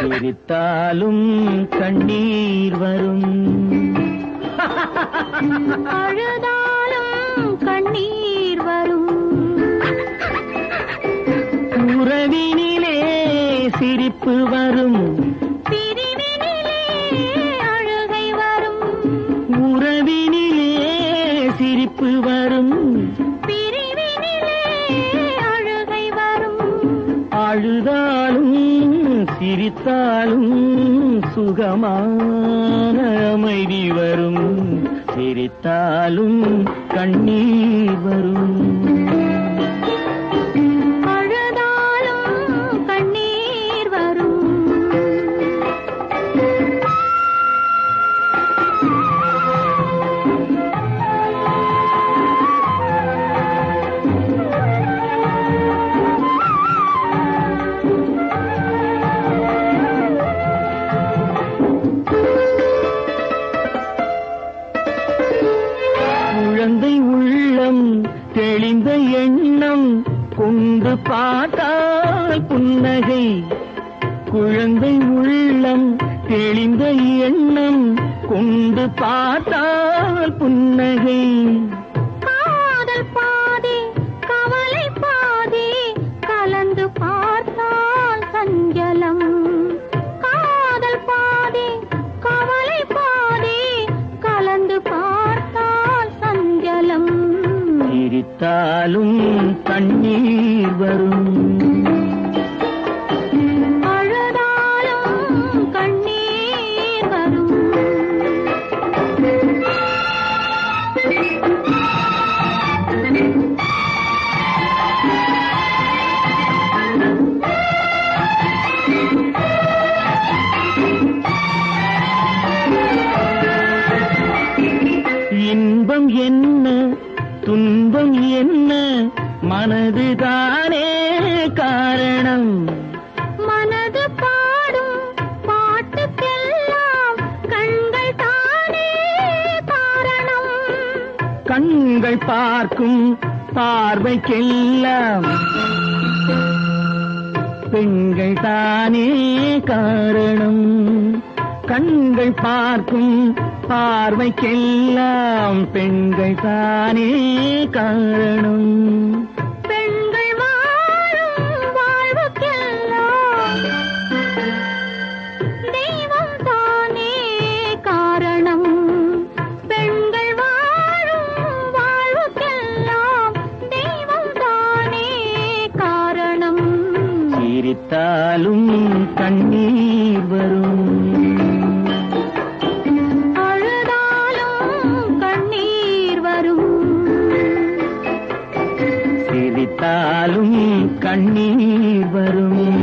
சிரித்தாலும் கண்ணீர் வரும். அழுதாலும் கண்ணீர் வரும். உறவினிலே சிரிப்பு வரும். பிரிவினிலே அழுகை வரும். உறவினிலே சிரிப்பு வரும். சிரித்தாலும் சுகமான அமைதி வரும். சிரித்தாலும் கண்ணீர் வரும். தெளிந்த எண்ணம் கொண்டு பார்த்தால் புன்னகை. குழந்தை உள்ளம் தெளிந்த எண்ணம் கொண்டு பார்த்தால் புன்னகை. சிரித்தாலும் கண்ணீர் வரும். அழுதாலும் கண்ணீர் வரும். இன்பம் என்ன? துன்பம் என்ன? மனதுதானே காரணம். மனது பாடும் பாட்டுக்கெல்லாம் கண்கள் தானே காரணம். கண்கள் பார்க்கும் பார்வைக்கெல்லாம் பெண்கள் தானே காரணம். கண்கள் பார்க்கும் பார்வைக்கெல்லாம் பெண்கள் தானே காரணம். பெண்கள் வாழும் வாழ்வுக்கெல்லாம் தெய்வம் தானே காரணம். பெண்கள் வாழும் வாழ்வுக்கெல்லாம் தெய்வம் தானே காரணம். சிரித்தாலும் கண்ணீர் கண்டாலும் கண்ணீர் வரும்